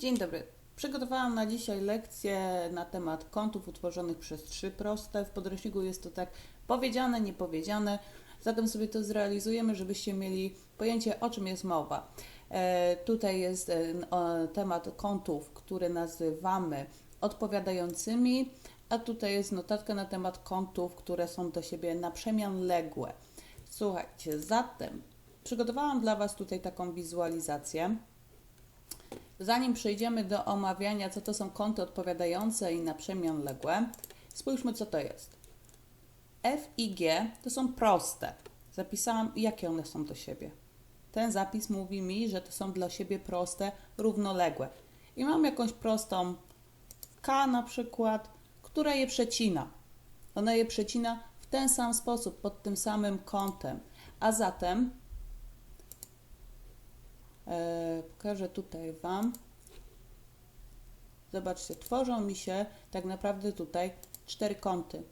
Dzień dobry. Przygotowałam na dzisiaj lekcję na temat kątów utworzonych przez trzy proste. W podręczniku jest to tak powiedziane, niepowiedziane. Zatem sobie to zrealizujemy, żebyście mieli pojęcie, o czym jest mowa. E, tutaj jest e, temat kątów, które nazywamy odpowiadającymi, a tutaj jest notatka na temat kątów, które są do siebie na przemian ległe. Słuchajcie, zatem przygotowałam dla Was tutaj taką wizualizację. Zanim przejdziemy do omawiania, co to są kąty odpowiadające i na przemian ległe, spójrzmy, co to jest. F i G to są proste. Zapisałam, jakie one są do siebie. Ten zapis mówi mi, że to są dla siebie proste, równoległe. I mam jakąś prostą K na przykład, która je przecina. Ona je przecina w ten sam sposób, pod tym samym kątem. A zatem pokażę tutaj Wam. Zobaczcie, tworzą mi się tak naprawdę tutaj cztery kąty.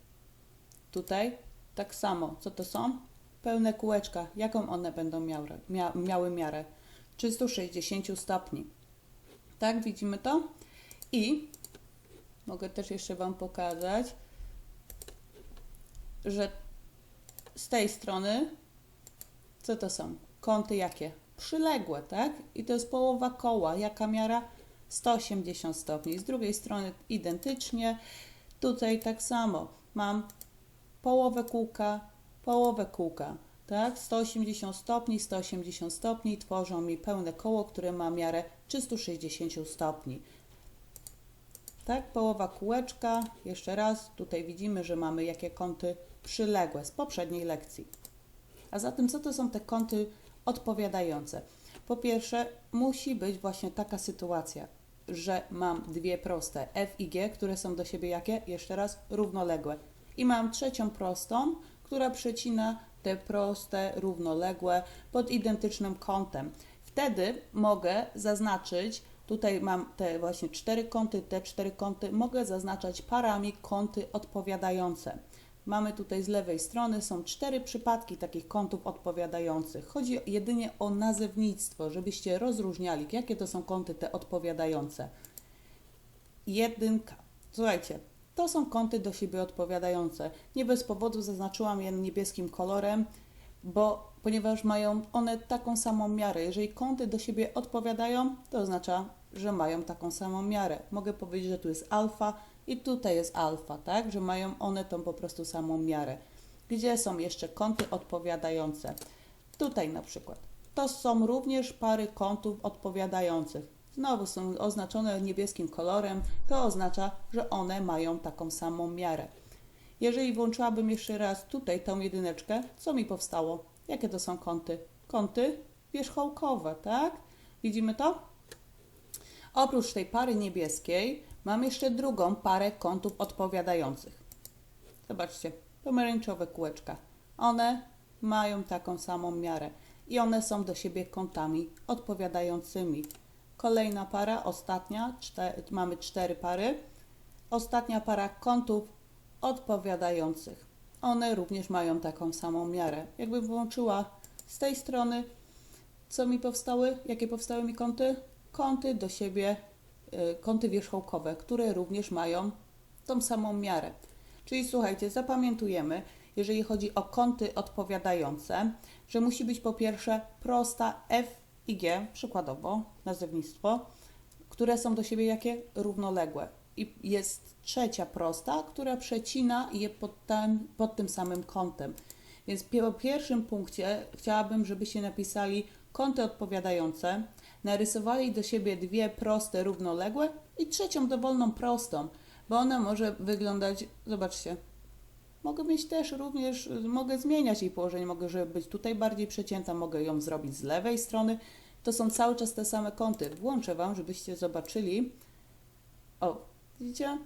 Tutaj tak samo. Co to są? Pełne kółeczka. Jaką one będą miały, mia, miały miarę? 360 stopni. Tak, widzimy to? I mogę też jeszcze Wam pokazać, że z tej strony co to są? Kąty jakie? Przyległe, tak? I to jest połowa koła. Jaka miara? 180 stopni. Z drugiej strony identycznie. Tutaj tak samo. Mam połowę kółka, połowę kółka, tak? 180 stopni, 180 stopni tworzą mi pełne koło, które ma miarę 360 stopni. Tak, połowa kółeczka. Jeszcze raz, tutaj widzimy, że mamy jakie kąty przyległe z poprzedniej lekcji. A zatem co to są te kąty odpowiadające. Po pierwsze, musi być właśnie taka sytuacja, że mam dwie proste f i g, które są do siebie jakie? Jeszcze raz, równoległe. I mam trzecią prostą, która przecina te proste, równoległe pod identycznym kątem. Wtedy mogę zaznaczyć, tutaj mam te właśnie cztery kąty, te cztery kąty, mogę zaznaczać parami kąty odpowiadające. Mamy tutaj z lewej strony, są cztery przypadki takich kątów odpowiadających. Chodzi jedynie o nazewnictwo, żebyście rozróżniali, jakie to są kąty te odpowiadające. Jedynka. Słuchajcie, to są kąty do siebie odpowiadające. Nie bez powodu zaznaczyłam je niebieskim kolorem, bo ponieważ mają one taką samą miarę. Jeżeli kąty do siebie odpowiadają, to oznacza, że mają taką samą miarę. Mogę powiedzieć, że tu jest alfa, i tutaj jest alfa, tak, że mają one tą po prostu samą miarę. Gdzie są jeszcze kąty odpowiadające? Tutaj na przykład. To są również pary kątów odpowiadających. Znowu są oznaczone niebieskim kolorem, to oznacza, że one mają taką samą miarę. Jeżeli włączyłabym jeszcze raz tutaj tą jedyneczkę, co mi powstało? Jakie to są kąty? Kąty wierzchołkowe, tak? Widzimy to? Oprócz tej pary niebieskiej Mam jeszcze drugą parę kątów odpowiadających. Zobaczcie, pomarańczowe kółeczka. One mają taką samą miarę i one są do siebie kątami odpowiadającymi. Kolejna para, ostatnia, mamy cztery pary. Ostatnia para kątów odpowiadających. One również mają taką samą miarę. Jakbym włączyła z tej strony, co mi powstały? Jakie powstały mi kąty? Kąty do siebie kąty wierzchołkowe, które również mają tą samą miarę. Czyli słuchajcie, zapamiętujemy, jeżeli chodzi o kąty odpowiadające, że musi być po pierwsze prosta F i G, przykładowo nazewnictwo, które są do siebie jakie? Równoległe. I jest trzecia prosta, która przecina je pod, ten, pod tym samym kątem. Więc po pierwszym punkcie chciałabym, żebyście napisali kąty odpowiadające, narysowali do siebie dwie proste, równoległe i trzecią dowolną prostą, bo ona może wyglądać, zobaczcie, mogę mieć też również, mogę zmieniać jej położenie, mogę żeby być tutaj bardziej przecięta, mogę ją zrobić z lewej strony. To są cały czas te same kąty. Włączę Wam, żebyście zobaczyli. O, widzicie?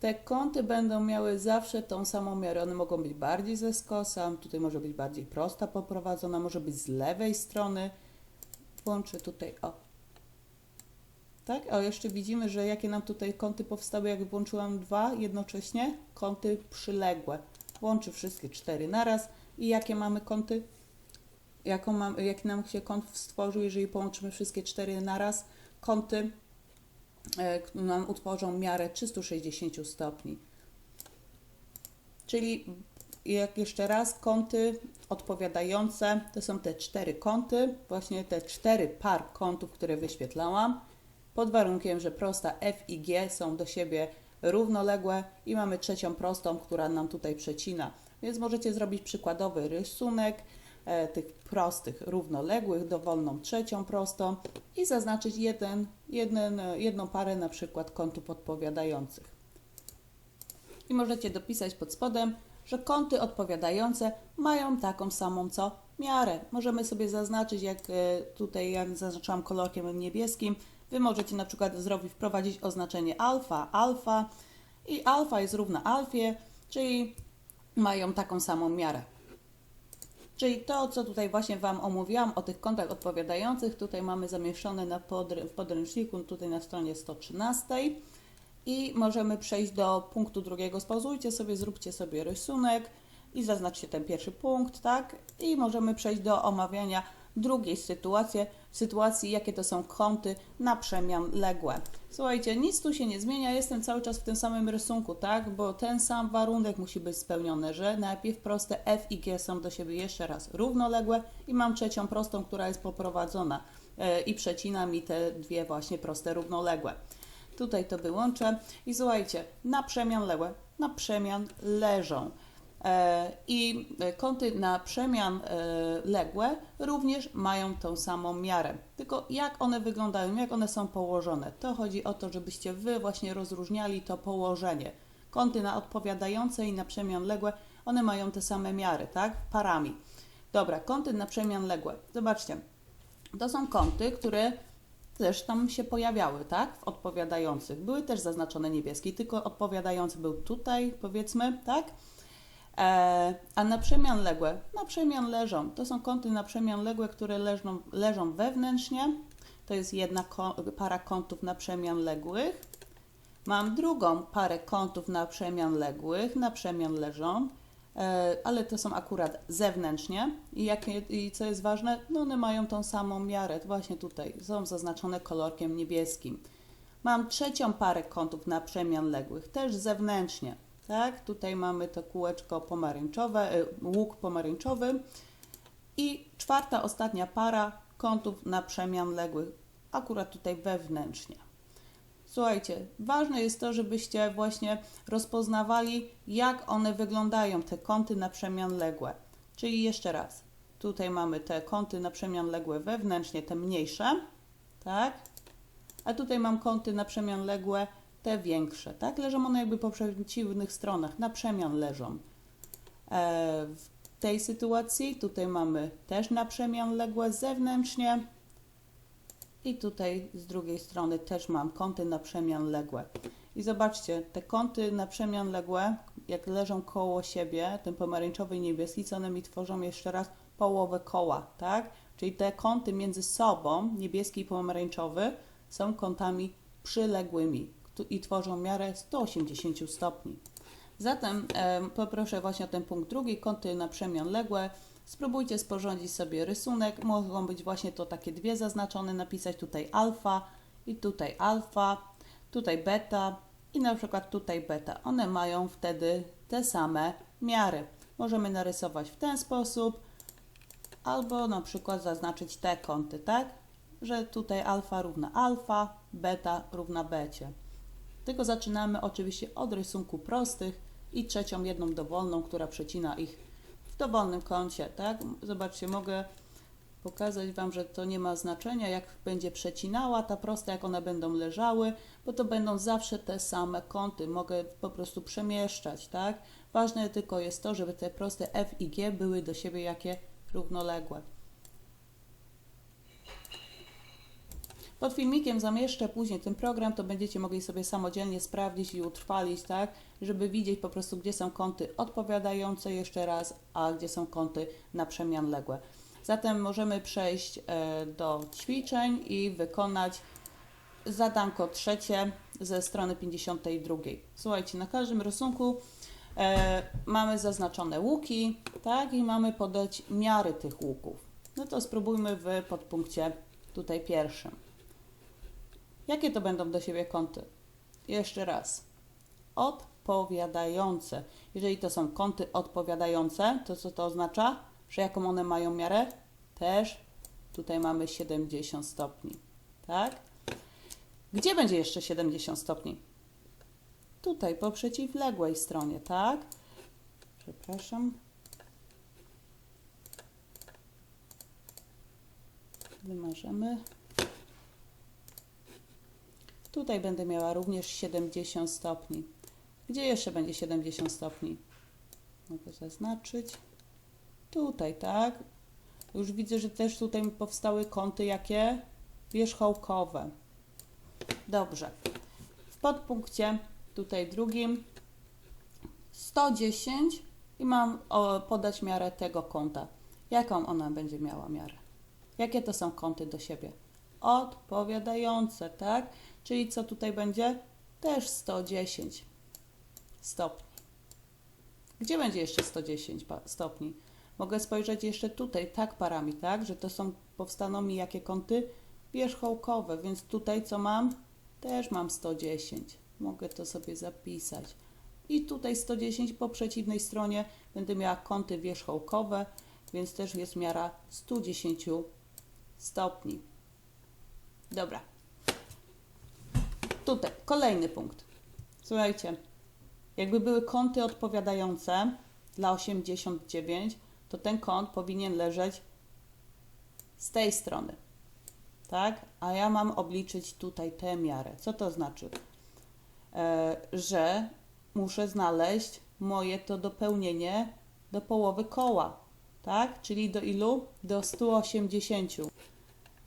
Te kąty będą miały zawsze tą samą miarę. One mogą być bardziej ze skosa, tutaj może być bardziej prosta poprowadzona, może być z lewej strony włączę tutaj, o. Tak, o jeszcze widzimy, że jakie nam tutaj kąty powstały, jak włączyłam dwa jednocześnie, kąty przyległe. Łączy wszystkie cztery naraz i jakie mamy kąty? Jaką mam, jaki nam się kąt stworzył, jeżeli połączymy wszystkie cztery naraz? Kąty e, nam utworzą miarę 360 stopni. Czyli jak jeszcze raz, kąty odpowiadające to są te cztery kąty, właśnie te cztery par kątów, które wyświetlałam, pod warunkiem, że prosta F i G są do siebie równoległe i mamy trzecią prostą, która nam tutaj przecina. Więc możecie zrobić przykładowy rysunek e, tych prostych, równoległych, dowolną trzecią prostą i zaznaczyć jeden, jeden, e, jedną parę na przykład kątów odpowiadających. I możecie dopisać pod spodem, że kąty odpowiadające mają taką samą co miarę. Możemy sobie zaznaczyć, jak e, tutaj ja zaznaczyłam kolorkiem niebieskim, Wy możecie na przykład zrobić, wprowadzić oznaczenie alfa, alfa i alfa jest równa alfie, czyli mają taką samą miarę. Czyli to, co tutaj właśnie Wam omówiłam o tych kątach odpowiadających, tutaj mamy zamieszczone na podr w podręczniku, tutaj na stronie 113 i możemy przejść do punktu drugiego. Spauzujcie sobie, zróbcie sobie rysunek i zaznaczcie ten pierwszy punkt, tak? I możemy przejść do omawiania drugiej sytuacji, sytuacji, jakie to są kąty na przemian ległe. Słuchajcie, nic tu się nie zmienia, jestem cały czas w tym samym rysunku, tak? Bo ten sam warunek musi być spełniony, że najpierw proste F i G są do siebie jeszcze raz równoległe i mam trzecią prostą, która jest poprowadzona yy, i przecina mi te dwie właśnie proste równoległe. Tutaj to wyłączę i słuchajcie, na przemian ległe, na przemian leżą. E, I kąty na przemian e, ległe również mają tą samą miarę. Tylko jak one wyglądają, jak one są położone. To chodzi o to, żebyście Wy właśnie rozróżniali to położenie. Kąty na odpowiadające i na przemian ległe, one mają te same miary, tak? Parami. Dobra, kąty na przemian ległe. Zobaczcie, to są kąty, które też tam się pojawiały, tak? W odpowiadających. Były też zaznaczone niebieskie, tylko odpowiadający był tutaj, powiedzmy, tak? E, a na przemian ległe, na przemian leżą. To są kąty na przemian ległe, które leżą, leżą wewnętrznie. To jest jedna para kątów na przemian ległych. Mam drugą parę kątów na przemian ległych, na przemian leżą, ale to są akurat zewnętrznie. I, jakie, I co jest ważne, no one mają tą samą miarę, właśnie tutaj są zaznaczone kolorkiem niebieskim. Mam trzecią parę kątów na przemian ległych, też zewnętrznie tak? Tutaj mamy to kółeczko pomarańczowe, y, łuk pomarańczowy i czwarta, ostatnia para kątów na przemian ległych, akurat tutaj wewnętrznie. Słuchajcie, ważne jest to, żebyście właśnie rozpoznawali, jak one wyglądają, te kąty na ległe. Czyli jeszcze raz, tutaj mamy te kąty na ległe wewnętrznie, te mniejsze, tak? A tutaj mam kąty na ległe te większe, tak? Leżą one jakby po przeciwnych stronach, na przemian leżą. E, w tej sytuacji tutaj mamy też na przemian ległe zewnętrznie i tutaj z drugiej strony też mam kąty na przemian ległe. I zobaczcie, te kąty na przemian ległe, jak leżą koło siebie, ten pomarańczowy i niebieski, one mi tworzą jeszcze raz połowę koła, tak? Czyli te kąty między sobą, niebieski i pomarańczowy, są kątami przyległymi i tworzą miarę 180 stopni. Zatem e, poproszę właśnie o ten punkt drugi, kąty na przemian ległe. Spróbujcie sporządzić sobie rysunek. Mogą być właśnie to takie dwie zaznaczone, napisać tutaj alfa i tutaj alfa, tutaj beta i na przykład tutaj beta. One mają wtedy te same miary. Możemy narysować w ten sposób albo na przykład zaznaczyć te kąty, tak? Że tutaj alfa równa alfa, beta równa becie. Tylko zaczynamy oczywiście od rysunku prostych i trzecią jedną dowolną, która przecina ich w dowolnym kącie, tak? Zobaczcie, mogę pokazać Wam, że to nie ma znaczenia, jak będzie przecinała ta prosta, jak one będą leżały, bo to będą zawsze te same kąty. Mogę po prostu przemieszczać, tak? Ważne tylko jest to, żeby te proste F i G były do siebie jakie równoległe. Pod filmikiem zamieszczę później ten program, to będziecie mogli sobie samodzielnie sprawdzić i utrwalić, tak, żeby widzieć po prostu, gdzie są kąty odpowiadające jeszcze raz, a gdzie są kąty na przemian ległe. Zatem możemy przejść e, do ćwiczeń i wykonać zadanko trzecie ze strony 52. Słuchajcie, na każdym rysunku e, mamy zaznaczone łuki, tak, i mamy podać miary tych łuków. No to spróbujmy w podpunkcie tutaj pierwszym. Jakie to będą do siebie kąty? Jeszcze raz. Odpowiadające. Jeżeli to są kąty odpowiadające, to co to oznacza? Że jaką one mają miarę? Też tutaj mamy 70 stopni. Tak? Gdzie będzie jeszcze 70 stopni? Tutaj, po przeciwległej stronie, tak? Przepraszam. Wymarzymy. Tutaj będę miała również 70 stopni. Gdzie jeszcze będzie 70 stopni? Mogę zaznaczyć. Tutaj, tak? Już widzę, że też tutaj powstały kąty jakie? Wierzchołkowe. Dobrze. W podpunkcie tutaj drugim 110 i mam podać miarę tego kąta. Jaką ona będzie miała miarę? Jakie to są kąty do siebie? Odpowiadające, tak? Czyli co tutaj będzie? Też 110 stopni. Gdzie będzie jeszcze 110 pa- stopni? Mogę spojrzeć jeszcze tutaj, tak parami, tak? Że to są, powstaną mi jakie kąty? Wierzchołkowe, więc tutaj co mam? Też mam 110. Mogę to sobie zapisać. I tutaj 110 po przeciwnej stronie będę miała kąty wierzchołkowe, więc też jest miara 110 stopni. Dobra. Tutaj kolejny punkt. Słuchajcie, jakby były kąty odpowiadające dla 89, to ten kąt powinien leżeć z tej strony. Tak? A ja mam obliczyć tutaj tę miarę. Co to znaczy? E, że muszę znaleźć moje to dopełnienie do połowy koła. Tak? Czyli do ilu? Do 180.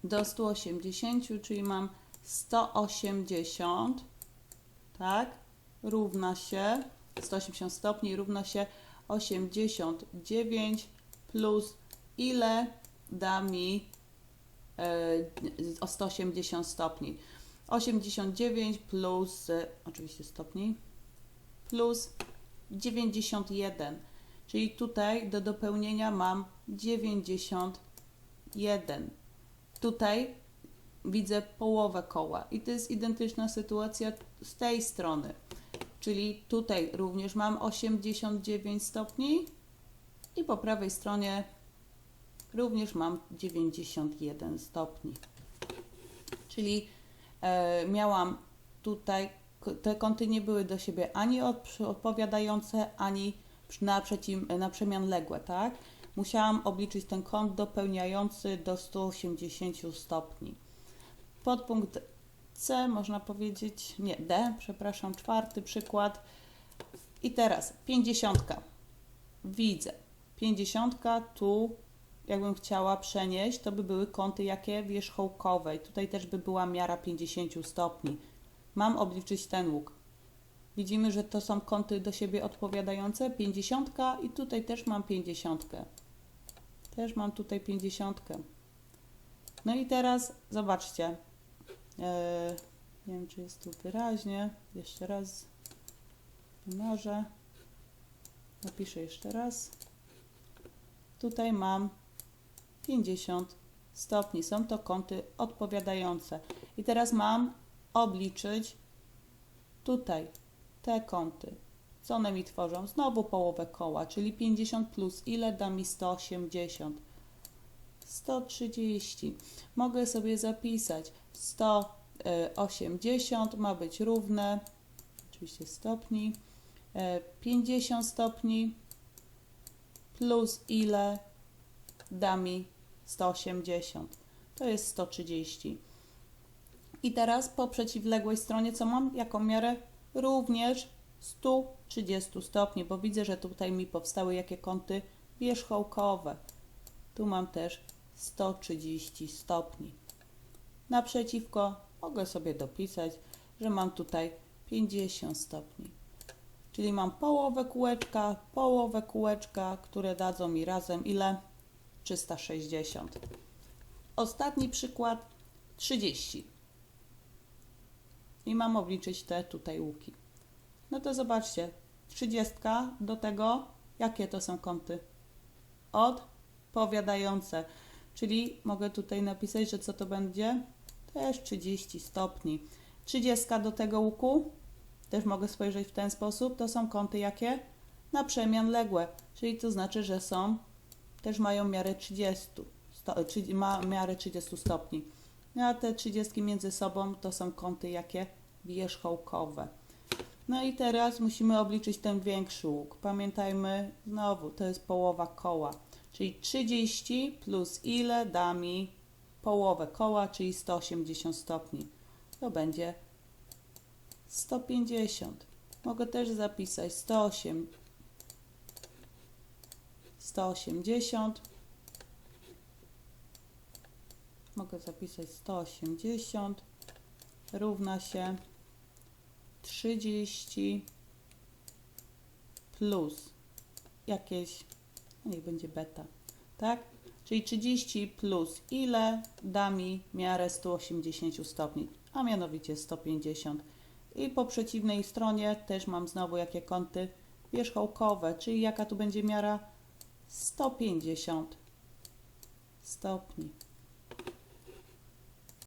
Do 180, czyli mam 180, tak? Równa się 180 stopni równa się 89 plus ile da mi e, o 180 stopni. 89 plus e, oczywiście stopni plus 91. Czyli tutaj do dopełnienia mam 91. Tutaj widzę połowę koła i to jest identyczna sytuacja z tej strony. Czyli tutaj również mam 89 stopni i po prawej stronie również mam 91 stopni. Czyli e, miałam tutaj, te kąty nie były do siebie ani od, odpowiadające, ani na, na przemian ległe, tak? Musiałam obliczyć ten kąt dopełniający do 180 stopni. Podpunkt C, można powiedzieć, nie, D, przepraszam, czwarty przykład. I teraz 50. Widzę. 50 tu, jakbym chciała przenieść, to by były kąty jakie? Wierzchołkowe. I tutaj też by była miara 50 stopni. Mam obliczyć ten łuk. Widzimy, że to są kąty do siebie odpowiadające. 50 i tutaj też mam 50. Też mam tutaj 50. No i teraz zobaczcie. Eee, nie wiem, czy jest tu wyraźnie. Jeszcze raz może. Napiszę jeszcze raz. Tutaj mam 50 stopni. Są to kąty odpowiadające. I teraz mam obliczyć tutaj te kąty. Co one mi tworzą? Znowu połowę koła, czyli 50 plus ile da mi 180? 130. Mogę sobie zapisać 180 ma być równe, oczywiście stopni, e, 50 stopni plus ile da mi 180. To jest 130. I teraz po przeciwległej stronie co mam? Jaką miarę? Również 130 stopni, bo widzę, że tutaj mi powstały jakie kąty wierzchołkowe. Tu mam też 130 stopni. Naprzeciwko mogę sobie dopisać, że mam tutaj 50 stopni. Czyli mam połowę kółeczka, połowę kółeczka, które dadzą mi razem ile? 360. Ostatni przykład 30. I mam obliczyć te tutaj łuki. No to zobaczcie, 30 do tego, jakie to są kąty? Odpowiadające. Czyli mogę tutaj napisać, że co to będzie? Też 30 stopni. 30 do tego łuku, też mogę spojrzeć w ten sposób, to są kąty jakie? Na przemian ległe, czyli to znaczy, że są, też mają miarę 30, sto, czy, ma miarę 30 stopni. No a te 30 między sobą to są kąty jakie? Wierzchołkowe. No i teraz musimy obliczyć ten większy łuk. Pamiętajmy, znowu, to jest połowa koła. Czyli 30 plus ile da mi połowę koła, czyli 180 stopni. To będzie 150. Mogę też zapisać 108, 180. Mogę zapisać 180 równa się 30 plus jakieś, no niech będzie beta, tak? Czyli 30 plus ile da mi miarę 180 stopni, a mianowicie 150. I po przeciwnej stronie też mam znowu jakie kąty wierzchołkowe, czyli jaka tu będzie miara 150 stopni.